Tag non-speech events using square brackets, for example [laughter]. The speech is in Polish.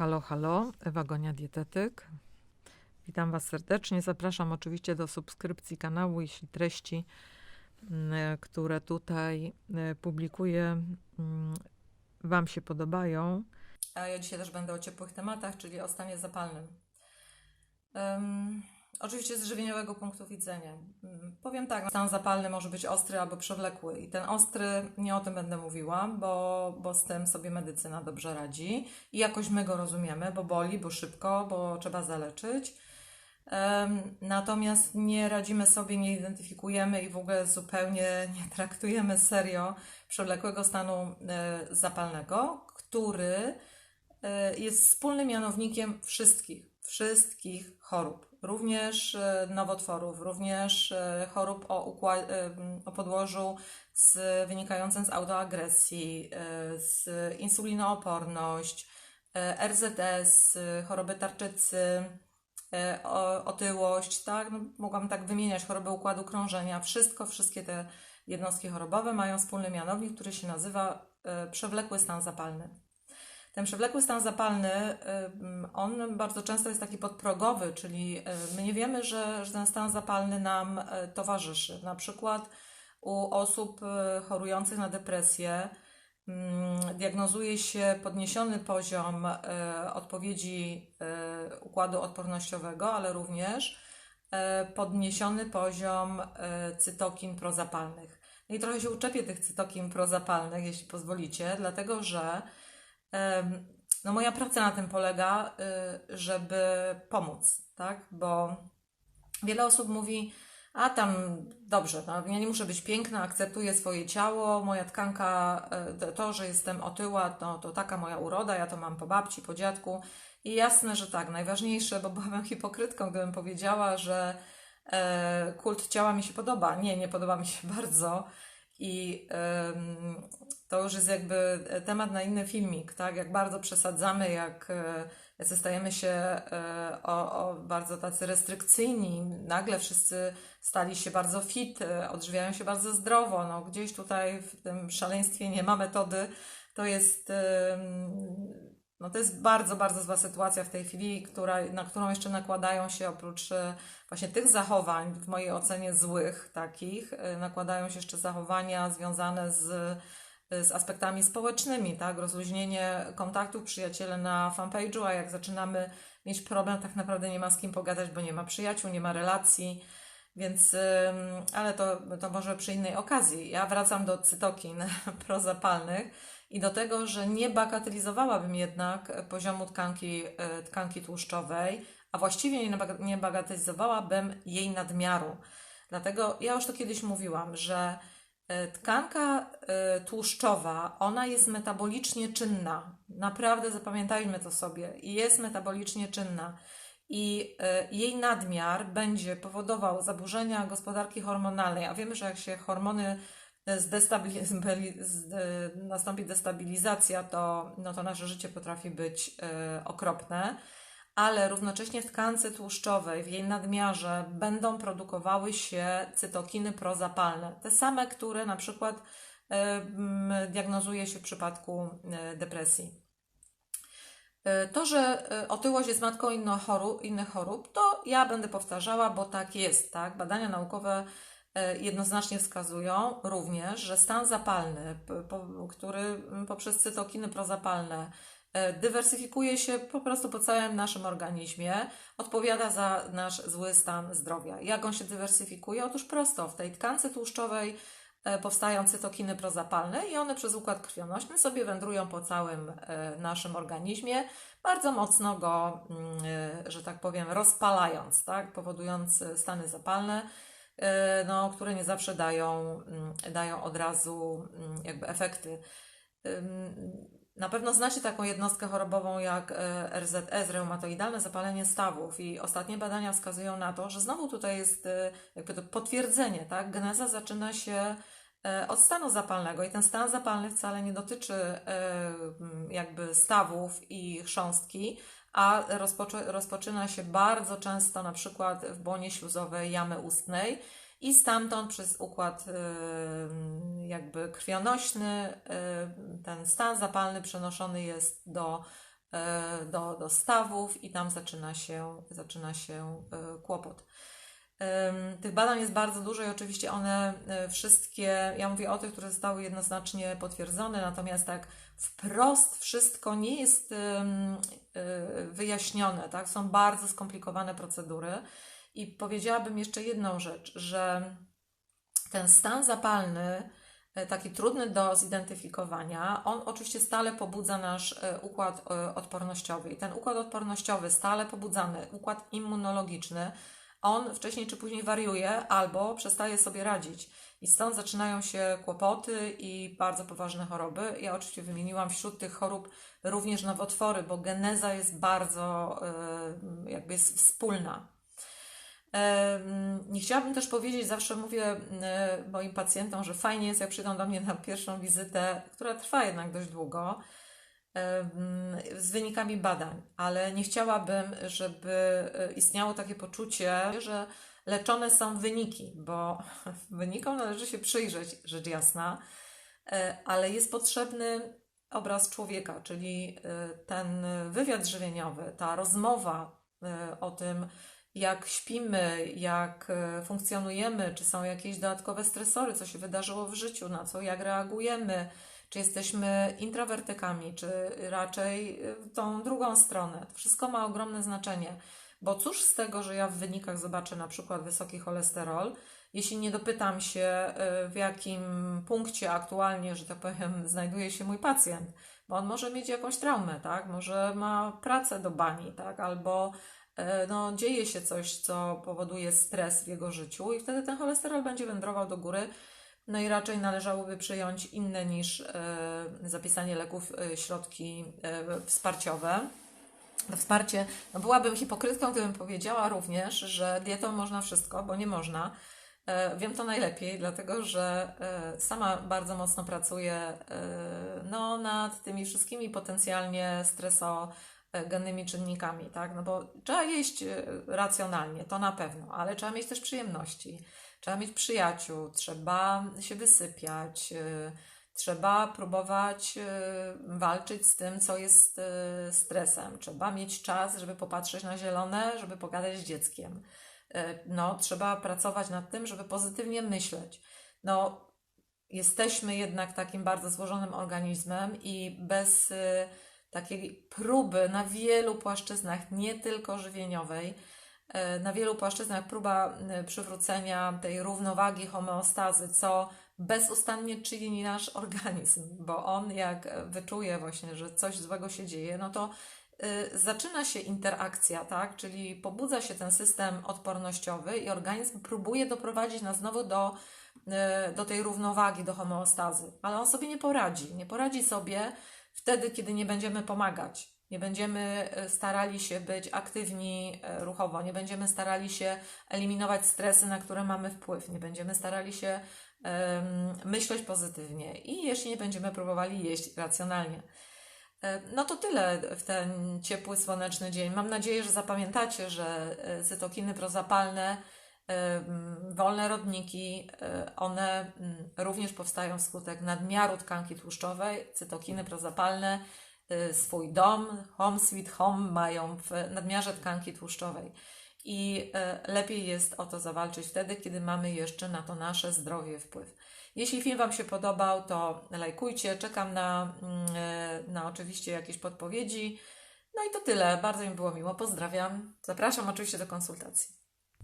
Halo, halo, Ewa Gonia Dietetyk. Witam Was serdecznie. Zapraszam oczywiście do subskrypcji kanału, jeśli treści, mm, które tutaj e, publikuję, mm, Wam się podobają. A ja dzisiaj też będę o ciepłych tematach, czyli o stanie zapalnym. Em, oczywiście z żywieniowego punktu widzenia. Mm, Powiem tak, stan zapalny może być ostry albo przewlekły i ten ostry, nie o tym będę mówiła, bo, bo z tym sobie medycyna dobrze radzi i jakoś my go rozumiemy, bo boli, bo szybko, bo trzeba zaleczyć. Natomiast nie radzimy sobie, nie identyfikujemy i w ogóle zupełnie [laughs] nie traktujemy serio przewlekłego stanu e, zapalnego, który e, jest wspólnym mianownikiem wszystkich, wszystkich chorób, również e, nowotworów, również e, chorób o, e, o podłożu z, wynikającym z autoagresji, z insulinooporność, RZS, choroby tarczycy, otyłość, tak? No, mogłam tak wymieniać choroby układu krążenia. Wszystko, wszystkie te jednostki chorobowe mają wspólny mianownik, który się nazywa przewlekły stan zapalny. Ten przewlekły stan zapalny, y, on bardzo często jest taki podprogowy, czyli y, my nie wiemy, że, że ten stan zapalny nam y, towarzyszy. Na przykład u osób chorujących na depresję mm, diagnozuje się podniesiony poziom odpowiedzi układu odpornościowego, ale również podniesiony poziom cytokin prozapalnych. No i trochę się uczepię tych cytokin prozapalnych, jeśli pozwolicie, dlatego że No moja praca na tym polega, y, żeby pomóc, tak? Bo wiele osób mówi, a tam dobrze, no, ja nie muszę być piękna, akceptuję swoje ciało, moja tkanka, y, to- że jestem otyła, no, to taka moja uroda, ja to mam po babci, po dziadku. I jasne, że tak, najważniejsze, bo byłabym [laughs] hipokrytką, gdybym powiedziała, że e, kult ciała mi się podoba. Nie, nie podoba mi się [laughs] bardzo. I to już jest jakby temat na inny filmik, tak? Jak bardzo przesadzamy, jak, e, stajemy się e, o, o bardzo tacy restrykcyjni. Nagle wszyscy stali się bardzo fit, e, odżywiają się bardzo zdrowo. No, gdzieś tutaj w tym szaleństwie nie ma metody. To jest, no to jest bardzo, bardzo zła sytuacja w tej chwili, która, na którą jeszcze nakładają się oprócz e, właśnie tych zachowań, w mojej ocenie złych takich, e, nakładają się jeszcze zachowania związane z z aspektami społecznymi, tak? Rozluźnienie kontaktów, przyjaciele na fanpage'u, a jak zaczynamy mieć problem, tak naprawdę nie ma z kim pogadać, bo nie ma przyjaciół, nie ma relacji, więc, ale to, to może przy innej okazji. Ja wracam do cytokin [laughs] prozapalnych i do tego, że nie bagatelizowałabym jednak poziomu tkanki, y, tkanki tłuszczowej, a właściwie nie baga- nie bagatelizowałabym jej nadmiaru. Dlatego ja już to kiedyś mówiłam, że E, Tkanka e, tłuszczowa, ona jest metabolicznie czynna. Naprawdę zapamiętajmy to sobie. Jest metabolicznie czynna. I e, jej nadmiar będzie powodował zaburzenia gospodarki hormonalnej. A wiemy, że jak się hormony nastąpi destabilizacja, to, no to nasze życie potrafi być e, okropne ale równocześnie w tkance tłuszczowej, w jej nadmiarze będą produkowały się cytokiny prozapalne. Te same, które na przykład e, diagnozuje się w przypadku e, depresji. To, że otyłość jest matką innych chorób, to ja będę powtarzała, bo tak jest, tak? Badania naukowe jednoznacznie wskazują również, że stan zapalny, który poprzez cytokiny prozapalne e, dywersyfikuje się po prostu po całym naszym organizmie, odpowiada za nasz zły stan zdrowia. Jak on się dywersyfikuje? Otóż prosto, w tej tkance tłuszczowej e, powstają cytokiny prozapalne i one przez układ krwionośny sobie wędrują po całym e, naszym organizmie, bardzo mocno go, mm, e, że tak powiem, rozpalając, tak? powodując e, stany zapalne, e, no, które nie zawsze dają, mm, dają od razu mm, jakby efekty. Na pewno znacie taką jednostkę chorobową jak e, RZS, reumatoidalne zapalenie stawów i ostatnie badania wskazują na to, że znowu tutaj jest e, jakby to potwierdzenie, tak? Geneza zaczyna się e, od stanu zapalnego i ten stan zapalny wcale nie dotyczy e, jakby stawów i chrząstki, a rozpoczy, rozpoczyna się bardzo często na przykład w błonie śluzowej jamy ustnej i stamtąd przez układ y, jakby krwionośny y, ten stan zapalny przenoszony jest do e, do, do stawów i tam zaczyna się, zaczyna się kłopot. Tych badań jest bardzo dużo i oczywiście one e, wszystkie, ja mówię o tych, które zostały jednoznacznie potwierdzone, natomiast tak wprost wszystko nie jest e, wyjaśnione, tak? Są bardzo skomplikowane procedury i powiedziałabym jeszcze jedną rzecz, że ten stan zapalny, e, taki trudny do zidentyfikowania, on oczywiście stale pobudza nasz układ odpornościowy. I ten układ odpornościowy, stale pobudzany, układ immunologiczny, on wcześniej czy później wariuje albo przestaje sobie radzić. I stąd zaczynają się kłopoty i bardzo poważne choroby. Ja oczywiście wymieniłam wśród tych chorób również nowotwory, bo geneza jest bardzo e, jakby jest wspólna. Nie chciałabym też powiedzieć, zawsze mówię e, moim pacjentom, że fajnie jest, jak przyjdą do mnie na pierwszą wizytę, która trwa jednak dość długo, z wynikami badań, ale nie chciałabym, żeby e, istniało takie poczucie, że leczone są wyniki, bo [laughs] wynikom należy się przyjrzeć, rzecz jasna, e, ale jest potrzebny obraz człowieka, czyli e, ten wywiad żywieniowy, ta rozmowa o tym, jak śpimy, jak funkcjonujemy, czy są jakieś dodatkowe stresory, co się wydarzyło w życiu, na co jak reagujemy, czy jesteśmy introwertykami, czy raczej w tą drugą stronę. To wszystko ma ogromne znaczenie, bo cóż z tego, że ja w wynikach zobaczę na przykład wysoki cholesterol, jeśli nie dopytam się, e, w jakim punkcie aktualnie, że tak powiem, [laughs] znajduje się mój pacjent, bo on może mieć jakąś traumę, tak? Może ma pracę do bani, tak? Albo e, no, dzieje się coś, co powoduje stres w jego życiu, i wtedy ten cholesterol będzie wędrował do góry. No i raczej należałoby przyjąć inne niż e, zapisanie leków, e, środki e, wsparciowe. Wsparcie, no byłabym hipokrytką, gdybym powiedziała również, że dietą można wszystko, bo nie można. Wiem to najlepiej, dlatego że sama bardzo mocno pracuję no, nad tymi wszystkimi potencjalnie stresogennymi czynnikami, tak? No bo trzeba jeść racjonalnie, to na pewno, ale trzeba mieć też przyjemności, trzeba mieć przyjaciół, trzeba się wysypiać, e, trzeba próbować e, walczyć z tym, co jest e, stresem, trzeba mieć czas, żeby popatrzeć na zielone, żeby pogadać z dzieckiem no, trzeba pracować nad tym, żeby pozytywnie myśleć. No, jesteśmy jednak takim bardzo złożonym organizmem i bez y, takiej próby na wielu płaszczyznach, nie tylko żywieniowej, y, na wielu płaszczyznach próba y, przywrócenia tej równowagi, homeostazy, co bezustannie czyni nasz [laughs] organizm, bo on jak wyczuje właśnie, że coś złego się dzieje, no to y, zaczyna się interakcja, tak? Czyli pobudza się ten system odpornościowy i organizm próbuje doprowadzić nas znowu do, do tej równowagi, do homeostazy, ale on sobie nie poradzi. Nie poradzi sobie wtedy, kiedy nie będziemy pomagać. Nie będziemy y, starali się być aktywni y, ruchowo, nie będziemy starali się eliminować stresy, na które mamy wpływ, nie będziemy starali się em, myśleć pozytywnie i jeśli nie będziemy próbowali jeść racjonalnie. E, No to tyle w ten ciepły, słoneczny dzień. Mam nadzieję, że zapamiętacie, że e, cytokiny prozapalne, e, wolne rodniki, e, one mm, również powstają wskutek nadmiaru tkanki tłuszczowej. Cytokiny prozapalne e, swój dom, home sweet home, mają w nadmiarze tkanki tłuszczowej. I e, lepiej jest o to zawalczyć wtedy, kiedy mamy jeszcze na to nasze zdrowie wpływ. Jeśli film Wam się podobał, to lajkujcie. Czekam na, mm, e, na oczywiście jakieś podpowiedzi. No i to tyle. Bardzo mi było miło. Pozdrawiam. Zapraszam oczywiście do konsultacji.